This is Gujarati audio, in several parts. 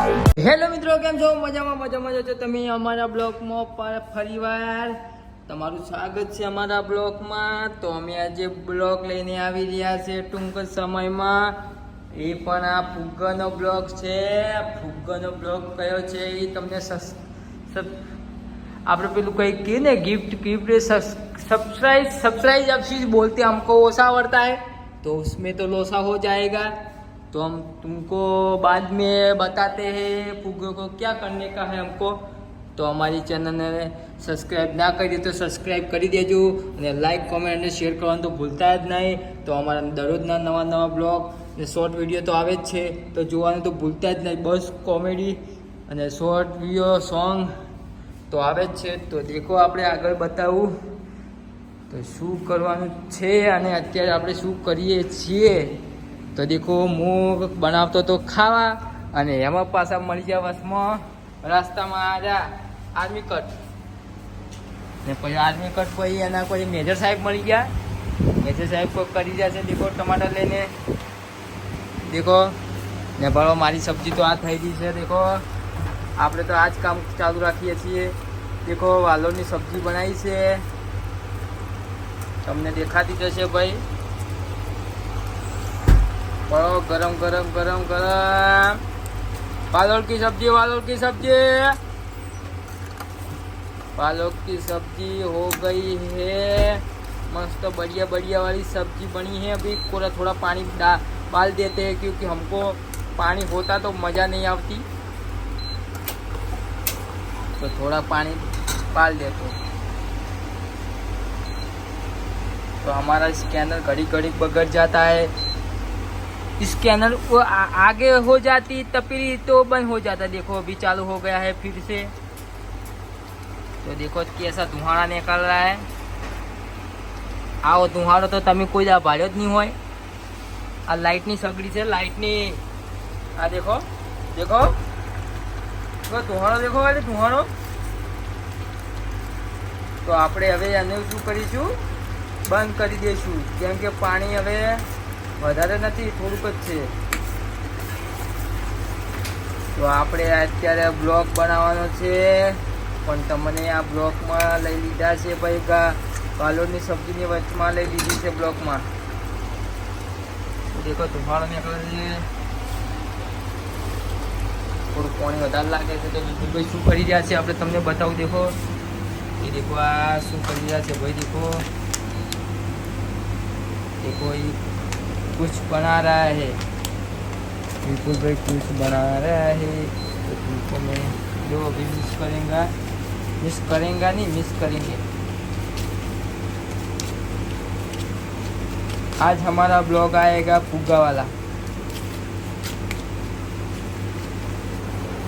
હેલો મિત્રો, કેમ છો? મજામાં મજામાં જો તમે અમારા બ્લોગમાં ફરીવાર તમારું સ્વાગત છે અમારા બ્લોગમાં તો અમે આજે બ્લોગ લઈને આવી રહ્યા છે ટૂંક સમયમાં. એ પણ આ ફુગ્ગાનો બ્લોગ છે. ફુગ્ગાનો બ્લોગ કયો છે એ તમને આપણે પેલું કંઈક કહીએ ને ગિફ્ટ ગિફ્ટ સબસ્ક્રાઈબ સબસ્ક્રાઈબ આપશી બોલતી હમકો ઓછા આવડતા હે તો ઉસમે તો લોસા હો જાયગા. तो हम तुमको बाद में बताते हैं फुग्गो को क्या करने का है हमको તો અમારી ચેનલને સબસ્ક્રાઈબ ના કરી દે તો સબસ્ક્રાઈબ કરી દેજો અને લાઈક કોમેન્ટ અને શેર કરવાનું તો ભૂલતા જ નહીં તો અમારા દરરોજના નવા નવા બ્લોગ અને શોર્ટ વિડીયો તો આવે જ છે તો જોવાનું તો ભૂલતા જ નહીં બસ કોમેડી અને શોર્ટ વિડીયો સોંગ તો આવે જ છે તો દેખો આપણે આગળ બતાવું તો શું કરવાનું છે અને અત્યારે આપણે શું કરીએ છીએ તો દેખો હું બનાવતો તો ખાવા અને એમાં પાછા મળી ગયા વસમાં. રસ્તામાં આવ્યા આર્મી કટ ને પછી આર્મી કટ પછી એના પછી મેજર સાહેબ મળી ગયા. મેજર સાહેબ કોઈ કરી છે દેખો ટમાટર લઈને. દેખો ને ભાડો મારી સબ્જી તો આ થઈ ગઈ છે દેખો આપણે તો આ જ કામ ચાલુ રાખીએ છીએ. દેખો વાલોરની સબ્જી બનાવી છે. તમને દેખાતી જશે ભાઈ. पड़ो, गरम गरम गरम गरम। पालक की सब्ज़ी, पालक की सब्ज़ी। पालक की सब्ज़ी हो गई है। मस्त बढ़िया बढ़िया वाली सब्ज़ी बनी है। अभी पूरा थोड़ा पानी डाल देते हैं क्योंकि हमको पानी होता तो मज़ा नहीं आती। तो थोड़ा पानी डाल देते तो हमारा स्कैनर घड़ी घड़ी बगड़ जाता है। स्कैनर वो आ, आगे हो जाती तब फिर तो बंद हो जाता देखो अभी चालू हो गया है फिर से तो देखो कैसा धुआं निकल रहा है આવો ધુમાડો તો તમે કોઈ દા ભાડ્યો જ નહીં હોય આ લાઇટની સગડી છે લાઇટની આ દેખો દેખો દેખો ધુમાડો દેખો એટલે ધુમાડો તો આપણે હવે એને શું કરીશું બંધ કરી દઈશું કેમ કે પાણી હવે વધારે નથી, થોડુંક જ છે. તો આપણે અત્યારે બ્લોક બનાવવાનો છે. પણ તમને આ બ્લોકમાં લઈ લીધા છે ભાઈ કાલોડની સબ્જીની વચમાં લઈ લીધી છે બ્લોકમાં. દેખો, ધુમાડો નીકળે છે. થોડું પાણી વધારે લાગે છે તો ભાઈ શું કરી રહ્યા છે? આપણે તમને બતાવું, દેખો. એ દેખો, આ શું કરી રહ્યા છે ભાઈ, દેખો. દેખો, એ कुछ बना रहा है बिल्कुल भाई कुछ बना रहा है तो तुमको मैं जो अभी मिस करेंगे मिस करेंगे नहीं मिस करेंगे आज हमारा ब्लॉग आएगा फुग्गा वाला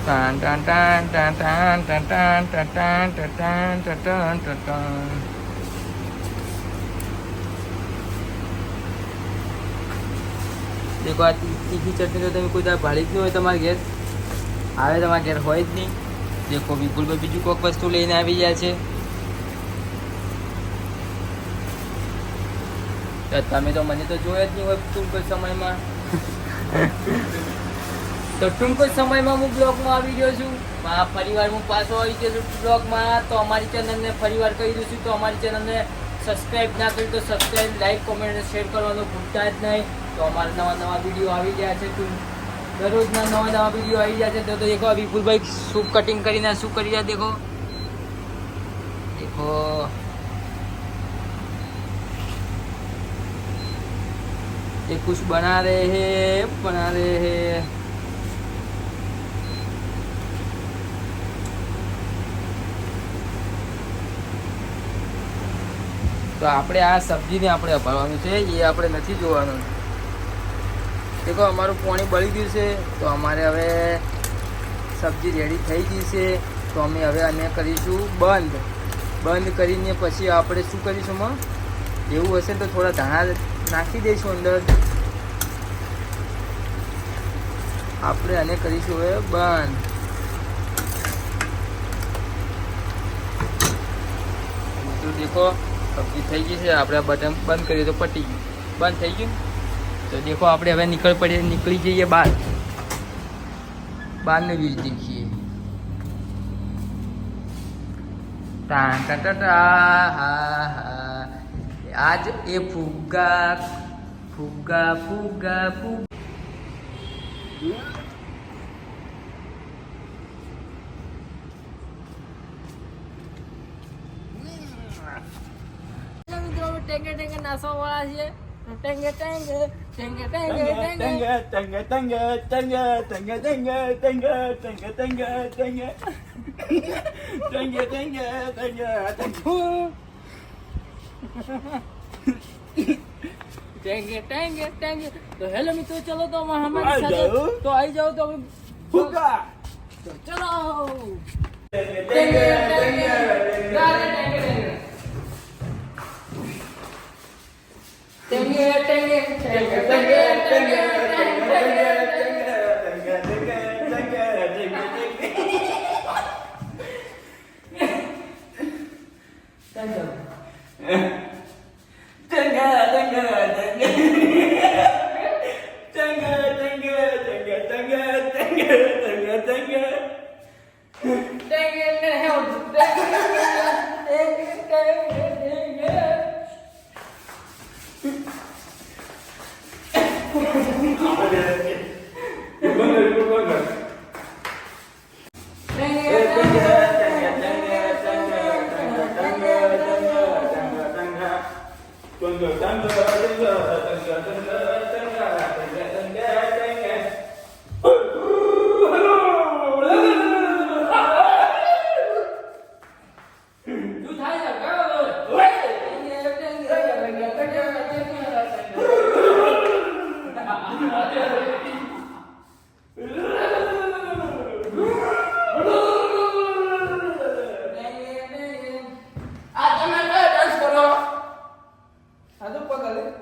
टान टन टन टन टन टान टन टान टन टान टान टान દેખો, આ તીખી ચટણી તો તમે કોઈ દાળ ભાળી જ નહીં હોય તમારા ઘેર. આવે તમારા ઘેર હોય જ નહીં. દેખો વિપુલભાઈ બીજું કોઈક વસ્તુ લઈને આવી ગયા છે. તમે તો મને તો જોયા જ નહીં હોય ટૂંક સમયમાં. તો ટૂંક જ સમયમાં હું બ્લોગમાં આવી ગયો છું. ફરીવાર હું પાછો આવી ગયો છું બ્લોગમાં. તો અમારી ચેનલને ફરીવાર કહી દઉં છું. તો અમારી ચેનલને સબસ્ક્રાઈબ ના કરી તો સબસ્ક્રાઈબ લાઈક કોમેન્ટ અને શેર કરવાનું ભૂલતા જ નહીં તો અમારા નવા નવા વિડીયો આવી ગયા છે તું દરરોજના નવા નવા વિડીયો આવી ગયા છે તો તો દેખો આ વિપુલભાઈ શું કટિંગ કરીને શું કરી રહ્યા દેખો દેખો ये कुछ बना रहे हैं बना रहे हैं તો આપણે આ સબ્જીને આપણે અભાળવાનું છે, એ આપણે નથી જોવાનું. દેખો, અમારું પાણી બળી ગયું છે, તો અમારે હવે સબ્જી રેડી થઈ ગઈ છે, તો અમે હવે આને કરીશું બંધ. બંધ કરીને પછી આપણે શું કરીશું, માં? એવું હશે તો થોડા ધાણા નાખી દઈશું અંદર. આપણે આને કરીશું હવે બંધ. દેખો સબ્જી થઈ ગઈ છે. આપણે આ બટન બંધ કરીએ તો પટી ગયું. બંધ થઈ ગયું તો દેખો, આપણે હવે નીકળ પડીએ, નીકળી જઈએ બહાર. બહારને વ્યૂઝ દેખીએ. આજ એ ફુગ્ગા ફુગ્ગા ફુગ્ગા ફુગ્ગા. ta chứ Tengue tengue, tengue tengue tengue Tengue tengue tengue, tengue tengue tengue Tengue tengue tengue Tengue tengue tengue tengue ટેંગે ટેંગે ટેંગે તો હેલો મિત્રો ચલો તો અમારી સાથે તો આવી જાઓ તો ફૂકા ચલો ટેંગે ટેંગે ટેંગે കേട്ടെങ്കിൽ 자전거 갈래?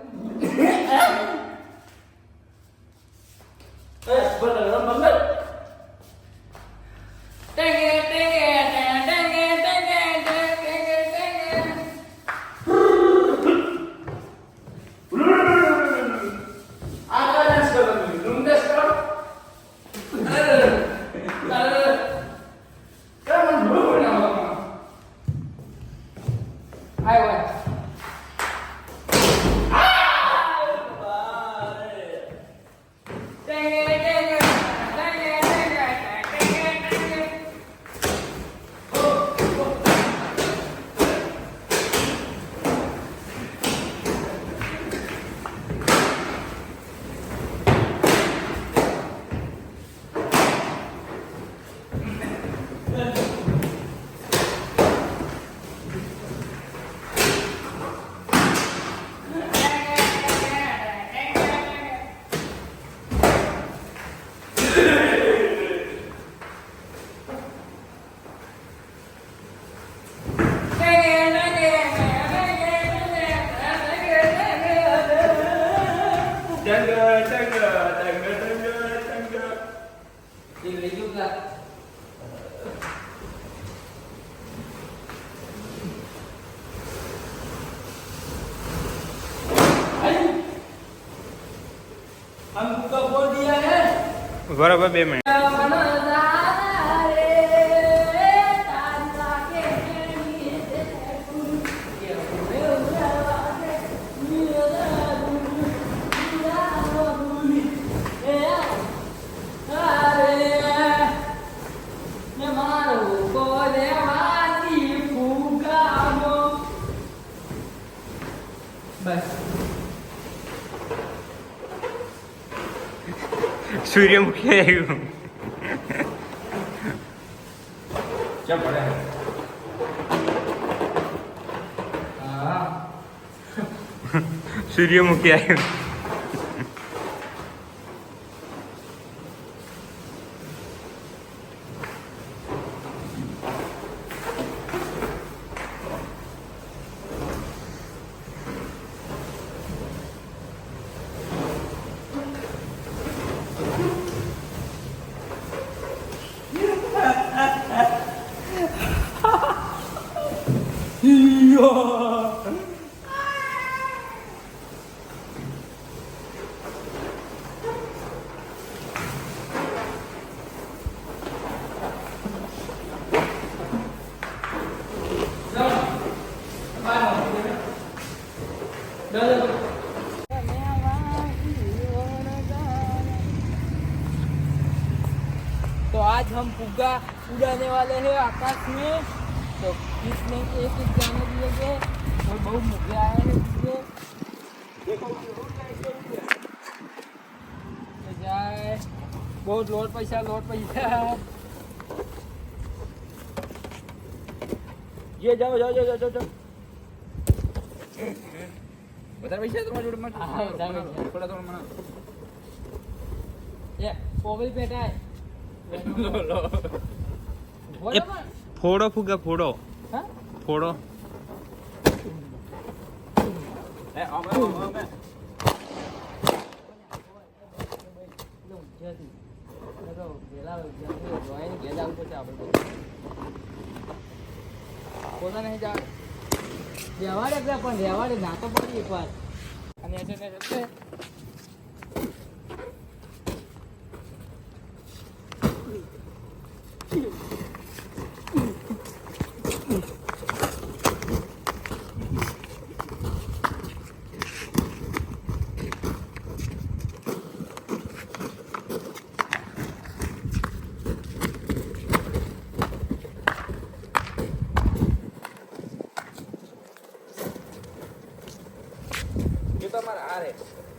બરાબર બે મિનિટ સૂર્યમુખી આવ્યું સૂર્યમુખી આવ્યું फुग्गा उड़ाने वाले हैं आकाश में तो किसने एक एक जाने दिएंगे और बहुत मुझे आए हैं इसलिए देखो जरूर कैसे उड़े। तो जाए बहुत लोट पैसा लोट पैसा જે જાઓ જાઓ જાઓ જાઓ જાઓ વધારે પૈસા તમારા જોડે માં હા, વધારે પૈસા. થોડા થોડા મને ये पोगल पेटा है લો લો बोलो એ ફોડો ફુગા ફોડો. ફોડો. પોતા નહીં જાવ રહેવાડે પણ રહેવાડે નાતો પડી એક વાર. અને એટલે ને